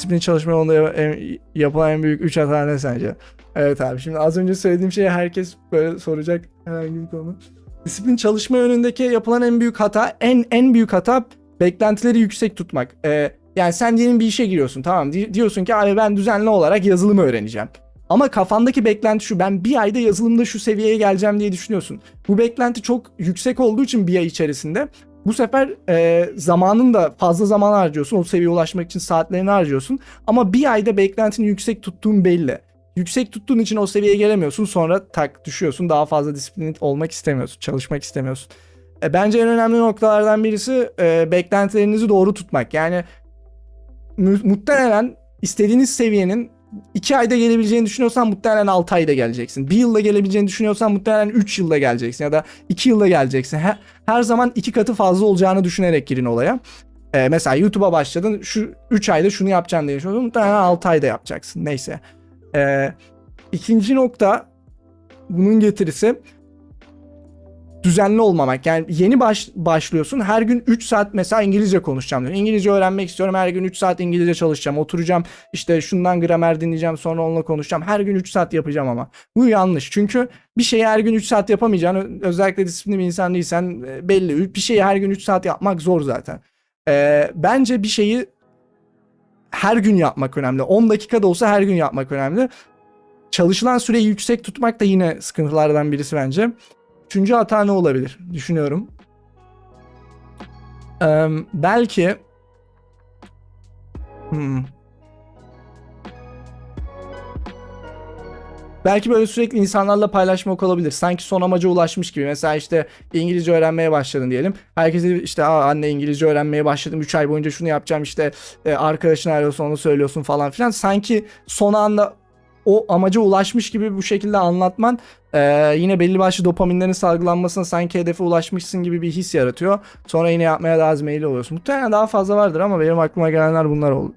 disiplin çalışma yolunda yapılan en büyük 3 hata ne sence? Evet abi şimdi az önce söylediğim şeyi herkes böyle soracak herhangi bir konu. Disiplin çalışma yönündeki yapılan en büyük hata, en en büyük hata beklentileri yüksek tutmak. Ee, yani sen diyelim bir işe giriyorsun tamam Di- diyorsun ki abi ben düzenli olarak yazılımı öğreneceğim. Ama kafandaki beklenti şu ben bir ayda yazılımda şu seviyeye geleceğim diye düşünüyorsun. Bu beklenti çok yüksek olduğu için bir ay içerisinde bu sefer e, zamanın da fazla zaman harcıyorsun. O seviyeye ulaşmak için saatlerini harcıyorsun. Ama bir ayda beklentini yüksek tuttuğun belli. Yüksek tuttuğun için o seviyeye gelemiyorsun. Sonra tak düşüyorsun. Daha fazla disiplin olmak istemiyorsun. Çalışmak istemiyorsun. E, bence en önemli noktalardan birisi e, beklentilerinizi doğru tutmak. Yani mu- muhtemelen istediğiniz seviyenin 2 ayda gelebileceğini düşünüyorsan muhtemelen 6 ayda geleceksin. 1 yılda gelebileceğini düşünüyorsan muhtemelen 3 yılda geleceksin ya da 2 yılda geleceksin. Her, her zaman iki katı fazla olacağını düşünerek girin olaya. Ee, mesela YouTube'a başladın şu 3 ayda şunu yapacağım diye düşünüyorsun. Muhtemelen 6 ayda yapacaksın. Neyse. Ee, ikinci nokta bunun getirisi düzenli olmamak. Yani yeni baş, başlıyorsun. Her gün 3 saat mesela İngilizce konuşacağım diyor. İngilizce öğrenmek istiyorum. Her gün 3 saat İngilizce çalışacağım. Oturacağım işte şundan gramer dinleyeceğim sonra onunla konuşacağım. Her gün 3 saat yapacağım ama. Bu yanlış. Çünkü bir şeyi her gün 3 saat yapamayacağını özellikle disiplinli bir insan değilsen e, belli. Bir şeyi her gün 3 saat yapmak zor zaten. Ee, bence bir şeyi her gün yapmak önemli. 10 dakika da olsa her gün yapmak önemli. Çalışılan süreyi yüksek tutmak da yine sıkıntılardan birisi bence. Üçüncü hata ne olabilir? Düşünüyorum. Ee, belki Hmm. Belki böyle sürekli insanlarla paylaşmak olabilir. Sanki son amaca ulaşmış gibi. Mesela işte İngilizce öğrenmeye başladın diyelim. Herkese işte Aa, anne İngilizce öğrenmeye başladım. 3 ay boyunca şunu yapacağım işte e, arkadaşın arıyorsun onu söylüyorsun falan filan. Sanki son anda o amaca ulaşmış gibi bu şekilde anlatman e, yine belli başlı dopaminlerin salgılanmasına sanki hedefe ulaşmışsın gibi bir his yaratıyor. Sonra yine yapmaya daha az meyilli oluyorsun. Muhtemelen daha fazla vardır ama benim aklıma gelenler bunlar oldu.